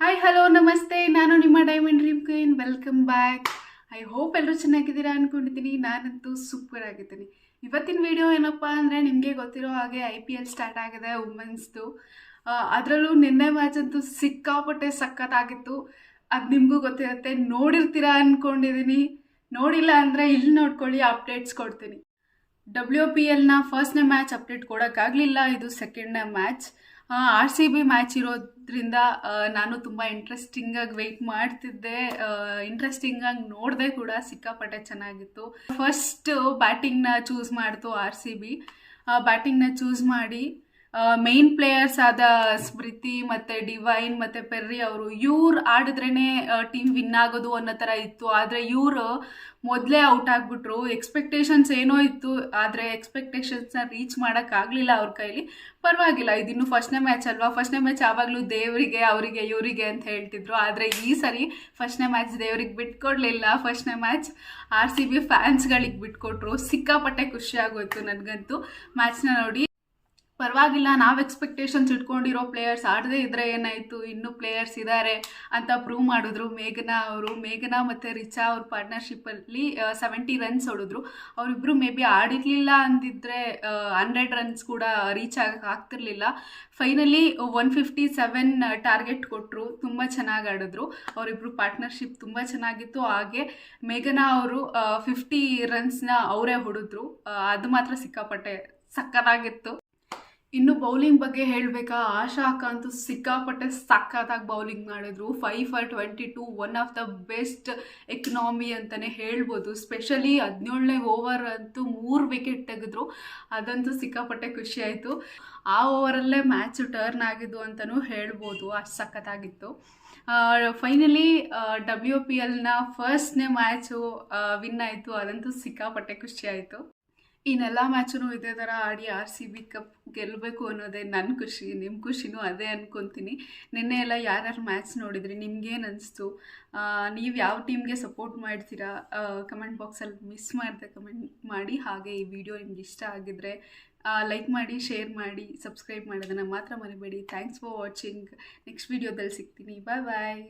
Hi hello ನಮಸ್ತೆ ನಾನು ನಿಮ್ಮ diamond dream queen welcome back I hope ಎಲ್ಲರೂ ಚೆನ್ನಾಗಿದ್ದೀರಾ ಅಂದ್ಕೊಂಡಿದ್ದೀನಿ ನಾನಂತೂ ಸೂಪರ್ ಆಗಿದ್ದೀನಿ. ಇವತ್ತಿನ ವಿಡಿಯೋ ಏನಪ್ಪ ಅಂದರೆ ನಿಮಗೆ ಗೊತ್ತಿರೋ ಹಾಗೆ ಐ ಪಿ ಎಲ್ ಸ್ಟಾರ್ಟ್ ಆಗಿದೆ ವುಮೆನ್ಸ್ದು ಅದರಲ್ಲೂ ನಿನ್ನೆ ಮ್ಯಾಚ್ ಅಂತೂ ಸಿಕ್ಕಾಪಟ್ಟೆ ಸಖತ್ತಾಗಿತ್ತು. ಅದು ನಿಮಗೂ ಗೊತ್ತಿರುತ್ತೆ. ನೋಡಿರ್ತೀರಾ ಅಂದ್ಕೊಂಡಿದ್ದೀನಿ ನೋಡಿಲ್ಲ ಅಂದರೆ ಇಲ್ಲಿ ನೋಡ್ಕೊಳ್ಳಿ ಅಪ್ಡೇಟ್ಸ್ ಕೊಡ್ತೀನಿ. ಡಬ್ಲ್ಯೂ ಪಿ ಎಲ್ನ ಫಸ್ಟ್ನೇ ಮ್ಯಾಚ್ ಅಪ್ಡೇಟ್ ಕೊಡೋಕ್ಕಾಗಲಿಲ್ಲ. ಇದು ಸೆಕೆಂಡ್ನೇ match R C B match ಇರೋದ್ರಿಂದ ನಾನು ತುಂಬ ಇಂಟ್ರೆಸ್ಟಿಂಗಾಗಿ ವೆಯ್ಟ್ ಮಾಡ್ತಿದ್ದೆ. ಇಂಟ್ರೆಸ್ಟಿಂಗಾಗಿ ನೋಡಿದೆ ಕೂಡ, ಸಿಕ್ಕಾಪಟ್ಟೆ ಚೆನ್ನಾಗಿತ್ತು. ಫಸ್ಟ್ ಬ್ಯಾಟಿಂಗ್ನ ಚೂಸ್ ಮಾಡ್ತು ಆರ್ ಸಿ ಬಿ ಬ್ಯಾಟಿಂಗ್ನ ಚೂಸ್ ಮಾಡಿ ಮೇನ್ ಪ್ಲೇಯರ್ಸ್ ಆದ ಸ್ಮೃತಿ ಮತ್ತು ಡಿವೈನ್ ಮತ್ತು ಪೆರ್ರಿ ಅವರು, ಇವ್ರು ಆಡಿದ್ರೇನೆ ಟೀಮ್ ವಿನ್ ಆಗೋದು ಅನ್ನೋ ಥರ ಇತ್ತು. ಆದರೆ ಇವರು ಮೊದಲೇ ಔಟ್ ಆಗಿಬಿಟ್ರು. ಎಕ್ಸ್ಪೆಕ್ಟೇಷನ್ಸ್ ಏನೋ ಇತ್ತು. ಆದರೆ ಎಕ್ಸ್ಪೆಕ್ಟೇಷನ್ಸ್ನ ರೀಚ್ ಮಾಡೋಕ್ಕಾಗಲಿಲ್ಲ ಅವ್ರ ಕೈಲಿ. ಪರವಾಗಿಲ್ಲ. ಇದಿನ್ನು ಫಸ್ಟ್ನೇ ಮ್ಯಾಚ್ ಅಲ್ವಾ? ಫಸ್ಟ್ನೇ ಮ್ಯಾಚ್ ಯಾವಾಗಲೂ ದೇವರಿಗೆ, ಅವರಿಗೆ, ಇವರಿಗೆ ಅಂತ ಹೇಳ್ತಿದ್ರು. ಆದರೆ ಈ ಸರಿ ಫಸ್ಟ್ನೇ ಮ್ಯಾಚ್ ದೇವ್ರಿಗೆ ಬಿಟ್ಕೊಡ್ಲಿಲ್ಲ. ಫಸ್ಟ್ನೇ ಮ್ಯಾಚ್ ಆರ್ ಸಿ ಬಿ ಫ್ಯಾನ್ಸ್ಗಳಿಗೆ ಬಿಟ್ಕೊಟ್ರು. ಸಿಕ್ಕಾಪಟ್ಟೆ ಖುಷಿ ಆಗೋಯ್ತು ನನಗಂತೂ. ಮ್ಯಾಚ್ನ ನೋಡಿ. ಪರವಾಗಿಲ್ಲ, ನಾವು ಎಕ್ಸ್ಪೆಕ್ಟೇಷನ್ಸ್ ಇಟ್ಕೊಂಡಿರೋ ಪ್ಲೇಯರ್ಸ್ ಆಡದೇ ಇದ್ರೆ ಏನಾಯಿತು? ಇನ್ನೂ ಪ್ಲೇಯರ್ಸ್ ಇದ್ದಾರೆ ಅಂತ ಪ್ರೂವ್ ಮಾಡಿದ್ರು. ಮೇಘನಾ ಅವರು, ಮೇಘನಾ ಮತ್ತು ರಿಚಾ ಅವ್ರ ಪಾರ್ಟ್ನರ್ಶಿಪ್ಪಲ್ಲಿ ಸೆವೆಂಟಿ ರನ್ಸ್ ಹೊಡೆದ್ರು. ಅವರಿಬ್ಬರು ಮೇ ಬಿ ಆಡಿರಲಿಲ್ಲ ಅಂದಿದ್ರೆ ಹಂಡ್ರೆಡ್ ರನ್ಸ್ ಕೂಡ ರೀಚ್ ಆಗಕ್ಕೆ ಆಗ್ತಿರ್ಲಿಲ್ಲ. Finally one fifty seven target ಕೊಟ್ಟರು ತುಂಬ ಚೆನ್ನಾಗಿ ಆಡಿದ್ರು. ಅವರಿಬ್ಬರು ಪಾರ್ಟ್ನರ್ಶಿಪ್ ತುಂಬ ಚೆನ್ನಾಗಿತ್ತು. ಹಾಗೆ ಮೇಘನಾ ಅವರು ಫಿಫ್ಟಿ ರನ್ಸ್ನ ಅವರೇ ಹೊಡೆದ್ರು. ಅದು ಮಾತ್ರ ಸಿಕ್ಕಾಪಟ್ಟೆ ಸಕ್ಕತ್ತಾಗಿತ್ತು ಇನ್ನು ಬೌಲಿಂಗ್ ಬಗ್ಗೆ ಹೇಳಬೇಕಾ? ಆಶಾ ಅಕ್ಕ ಅಂತೂ ಸಿಕ್ಕಾಪಟ್ಟೆ ಸಖತ್ತಾಗಿ ಬೌಲಿಂಗ್ ಮಾಡಿದ್ರು. Five for twenty two one of the best economy ಅಂತಲೇ ಹೇಳ್ಬೋದು. ಸ್ಪೆಷಲಿ ಹದಿನೇಳನೇ ಓವರ್ ಅಂತೂ ಮೂರು ವಿಕೆಟ್ ತೆಗೆದ್ರು. ಅದಂತೂ ಸಿಕ್ಕಾಪಟ್ಟೆ ಖುಷಿ ಆಯಿತು. ಆ ಓವರಲ್ಲೇ ಮ್ಯಾಚು ಟರ್ನ್ ಆಗಿದ್ದು ಅಂತಲೂ ಹೇಳ್ಬೋದು. ಅಷ್ಟು ಸಖತ್ತಾಗಿತ್ತು. ಫೈನಲಿ ಡಬ್ಲ್ಯೂ ಪಿ ಎಲ್ನ ಫಸ್ಟ್ನೇ ಮ್ಯಾಚು ವಿನ್ ಆಯಿತು. ಅದಂತೂ ಸಿಕ್ಕಾಪಟ್ಟೆ ಖುಷಿ ಆಯಿತು. ಇನ್ನೆಲ್ಲ ಮ್ಯಾಚೂ ಇದೇ ಥರ ಆಡಿ ಆರ್ ಸಿ ಬಿ ಕಪ್ ಗೆಲ್ಲಬೇಕು ಅನ್ನೋದೇ ನನ್ನ ಖುಷಿ ನಿಮ್ಮ ಖುಷಿನೂ ಅದೇ ಅನ್ಕೊತೀನಿ. ನಿನ್ನೆ ಎಲ್ಲ ಯಾರ್ಯಾರು ಮ್ಯಾಚ್ ನೋಡಿದ್ರಿ? ನಿಮ್ಗೇನು ಅನಿಸ್ತು? ನೀವು ಯಾವ ಟೀಮ್ಗೆ ಸಪೋರ್ಟ್ ಮಾಡ್ತೀರಾ? ಕಮೆಂಟ್ ಬಾಕ್ಸಲ್ಲಿ ಮಿಸ್ ಮಾಡಿದೆ ಕಮೆಂಟ್ ಮಾಡಿ. ಹಾಗೆ ಈ ವಿಡಿಯೋ ನಿಮ್ಗೆ ಇಷ್ಟ ಆಗಿದ್ರೆ ಲೈಕ್ ಮಾಡಿ ಶೇರ್ ಮಾಡಿ ಸಬ್ಸ್ಕ್ರೈಬ್ ಮಾಡೋದನ್ನು ಮಾತ್ರ ಮರಿಬೇಡಿ. ಥ್ಯಾಂಕ್ಸ್ ಫಾರ್ ವಾಚಿಂಗ್ ನೆಕ್ಸ್ಟ್ ವೀಡಿಯೋದಲ್ಲಿ ಸಿಗ್ತೀನಿ. ಬಾಯ್ ಬಾಯ್